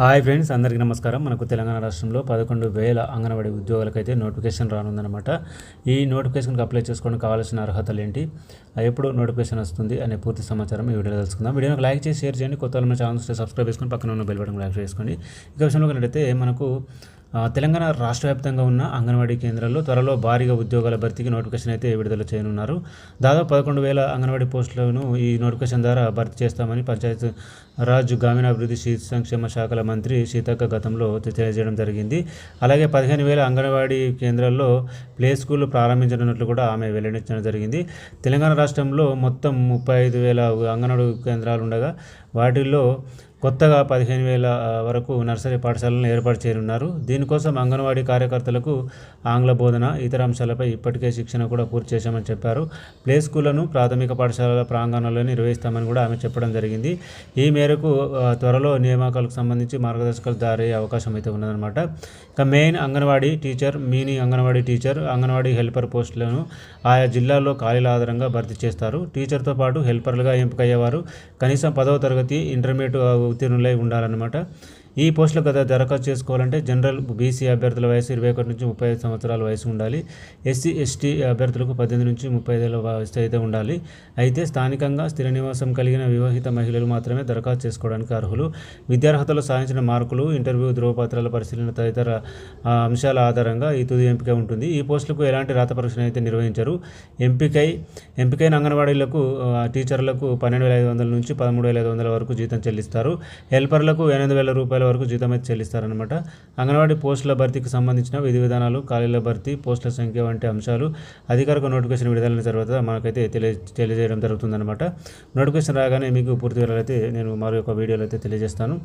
Hi friends అందరికీ నమస్కారం. మనకు తెలంగాణ రాష్ట్రంలో పదకొండు వేల అంగన్వాడీ ఉద్యోగాలకైతే నోటిఫికేషన్ రానుందనమాట ఈ నోటిఫికేషన్కి అప్లై చేసుకోవడానికి కావాల్సిన అర్హతలు ఏంటి? ఎప్పుడు నోటిఫికేషన్ వస్తుంది అనే పూర్తి సమాచారం ఈ వీడియోలో తెలుసుకుందాం. వీడియోకి లైక్ చేసి షేర్ చేయండి. కొత్త వాళ్ళ మన ఛానల్స్ సబ్స్క్రైబ్ చేసుకొని పక్కన ఉన్న బెల్ బటన్ లైక్ చేసుకోండి. ఇక విషయంలో కన్నట్టయితే మనకు తెలంగాణ రాష్ట్ర వ్యాప్తంగా ఉన్న అంగన్వాడీ కేంద్రాల్లో త్వరలో భారీగా ఉద్యోగాల భర్తీకి నోటిఫికేషన్ అయితే విడుదల చేయనున్నారు. దాదాపు పదకొండు వేల అంగన్వాడీ పోస్టులను ఈ నోటిఫికేషన్ ద్వారా భర్తీ చేస్తామని పంచాయత్ రాజ్ గ్రామీణాభివృద్ధి శిశు సంక్షేమ శాఖల మంత్రి సీతక్క గతంలో తెలియజేయడం జరిగింది. అలాగే పదిహేను వేల అంగన్వాడీ కేంద్రాల్లో ప్లే స్కూల్ ప్రారంభించనున్నట్లు కూడా ఆమె వెల్లడించడం జరిగింది. తెలంగాణ రాష్ట్రంలో మొత్తం ముప్పై ఐదు వేల అంగన్వాడీ కేంద్రాలు ఉండగా వాటిల్లో కొత్తగా పదిహేను వేల వరకు నర్సరీ పాఠశాలను ఏర్పాటు చేయనున్నారు. దీనికోసం అంగన్వాడీ కార్యకర్తలకు ఆంగ్ల బోధన ఇతర అంశాలపై ఇప్పటికే శిక్షణ కూడా పూర్తి చేశామని చెప్పారు. ప్లే స్కూళ్ళను ప్రాథమిక పాఠశాలల ప్రాంగణంలో నిర్వహిస్తామని కూడా ఆమె చెప్పడం జరిగింది. ఈ మేరకు త్వరలో నియామకాలకు సంబంధించి మార్గదర్శకాలు జారీ అవకాశం అయితే ఉన్నదన్నమాట. ఇక మెయిన్ అంగన్వాడీ టీచర్ మీని అంగన్వాడీ టీచర్ అంగన్వాడీ హెల్పర్ పోస్టులను ఆయా జిల్లాల్లో ఖాళీల ఆధారంగా భర్తీ చేస్తారు. టీచర్తో పాటు హెల్పర్లుగా ఎంపికయ్యేవారు కనీసం పదవ తరగతి ఇంటర్మీడియట్ ఉత్తీర్ణులై ఉండాలన్నమాట. ఈ పోస్టుల గత దరఖాస్తు చేసుకోవాలంటే జనరల్ బీసీ అభ్యర్థుల వయసు ఇరవై ఒకటి నుంచి ముప్పై ఐదు సంవత్సరాల వయసు ఉండాలి. ఎస్సీ ఎస్టీ అభ్యర్థులకు పద్దెనిమిది నుంచి ముప్పై ఐదేళ్ళ వయసు అయితే ఉండాలి. అయితే స్థానికంగా స్థిర నివాసం కలిగిన వివాహిత మహిళలు మాత్రమే దరఖాస్తు చేసుకోవడానికి అర్హులు. విద్యార్హతలో సాధించిన మార్కులు ఇంటర్వ్యూ ధృవపత్రాల పరిశీలన తదితర అంశాల ఆధారంగా ఈ తుది ఎంపిక ఉంటుంది. ఈ పోస్టులకు ఎలాంటి రాత పరీక్షను అయితే నిర్వహించరు. ఎంపికై ఎంపికైన అంగన్వాడీలకు టీచర్లకు పన్నెండు వేల ఐదు వందల నుంచి పదమూడు వేల ఐదు వందల వరకు జీతం చెల్లిస్తారు. హెల్పర్లకు ఎనిమిది వేల రూపాయల వరకు జీతం అయితే చెల్లిస్తారనమాట అంగన్వాడీ పోస్టుల భర్తీకి సంబంధించిన విధి విధానాలు ఖాళీల భర్తీ పోస్టుల సంఖ్య వంటి అంశాలు అధికారిక నోటిఫికేషన్ విడుదలైన తర్వాత మనకైతే తెలియ తెలియజేయడం జరుగుతుందన్నమాట. నోటిఫికేషన్ రాగానే మీకు పూర్తి వివరాలు అయితే నేను మరొక వీడియోలో అయితే తెలియజేస్తాను.